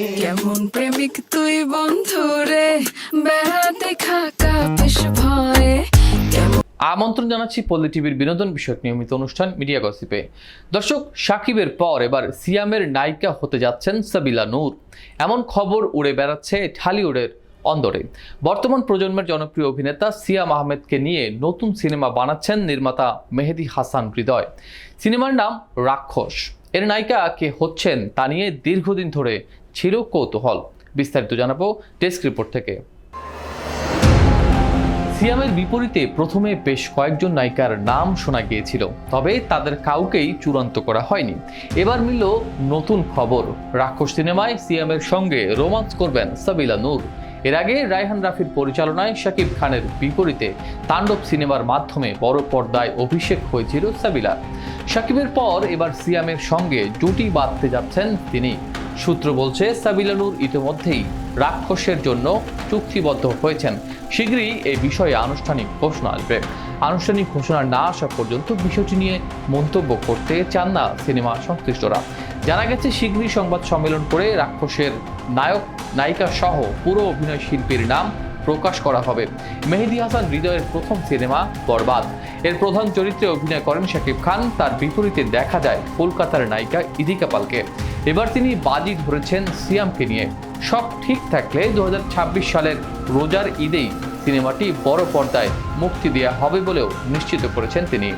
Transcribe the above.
কেমন প্রেমিক তুই বন্ধু রে? বেড়াতে খাকা বেশ ভয়ে। আমন্ত্রণ জানাচ্ছি পল্লী টিভির বিনোদন বিষয়ক নিয়মিত অনুষ্ঠান মিডিয়া গসিপে। দর্শক, সাকিবের পর এবার সিয়ামের নায়িকা হতে যাচ্ছেন সাবিলা নূর। এমন খবর উড়ে বেড়াচ্ছে ঢালিউডের অন্দরে। বর্তমান প্রজন্মের জনপ্রিয় অভিনেতা সিয়াম আহমেদকে নিয়ে নতুন সিনেমা বানাচ্ছেন নির্মাতা মেহেদি হাসান হৃদয়। সিনেমার নাম রাক্ষস। এর নায়িকা কে হচ্ছেন তা নিয়ে দীর্ঘদিন ধরে ছিল কৌতূহল। বিস্তারিত জানাব ডেস্ক রিপোর্ট থেকে। সিয়ামের বিপরীতে প্রথমে বেশ কয়েকজন নায়িকার নাম শোনা গিয়েছিল, তবে তাদের কাউকেই চূড়ান্ত করা হয়নি। এবার মিলল নতুন খবর। রাক্ষস সিনেমায় সিয়ামের সঙ্গে রোমান্স করবেন সাবিলা নূর। এর আগে রায়হান রাফির পরিচালনায় শাকিব খানের বিপরীতে তাণ্ডব সিনেমার মাধ্যমে বড় পর্দায় অভিষেক হয়েছিল সাবিলা। শাকিবের পর এবার সিয়ামের সঙ্গে জুটি বাঁধতে যাচ্ছেন তিনি। সূত্র বলছে, সাবিলানুর ইতিমধ্যেই রাক্ষসের জন্য চুক্তিবদ্ধ হয়েছেন। শীঘ্রই এই বিষয়ে আনুষ্ঠানিক ঘোষণা আসবে। আনুষ্ঠানিক ঘোষণা না আসা পর্যন্ত বিষয়টি নিয়ে মন্তব্য করতে চান না সিনেমা সংশ্লিষ্টরা। জানা গেছে, শীঘ্রই সংবাদ সম্মেলন করে রাক্ষসের নায়ক, নায়িকা সহ পুরো অভিনয় শিল্পীর নাম প্রকাশ করা হবে। মেহেদি হাসান হৃদয়ের প্রথম সিনেমা বরবাদ। এর প্রধান চরিত্রে অভিনয় করেন শাকিব খান। তার বিপরীতে দেখা যায় কলকাতার নায়িকা ইদিকা পালকে। এবার তিনি বাজি ধরেছেন সিয়ামকে নিয়ে। সব ঠিক থাকলে দু হাজার ছাব্বিশ সালের রোজার ঈদেই সিনেমাটি বড় পর্দায় মুক্তি দেওয়া হবে বলেও নিশ্চিত করেছেন তিনি।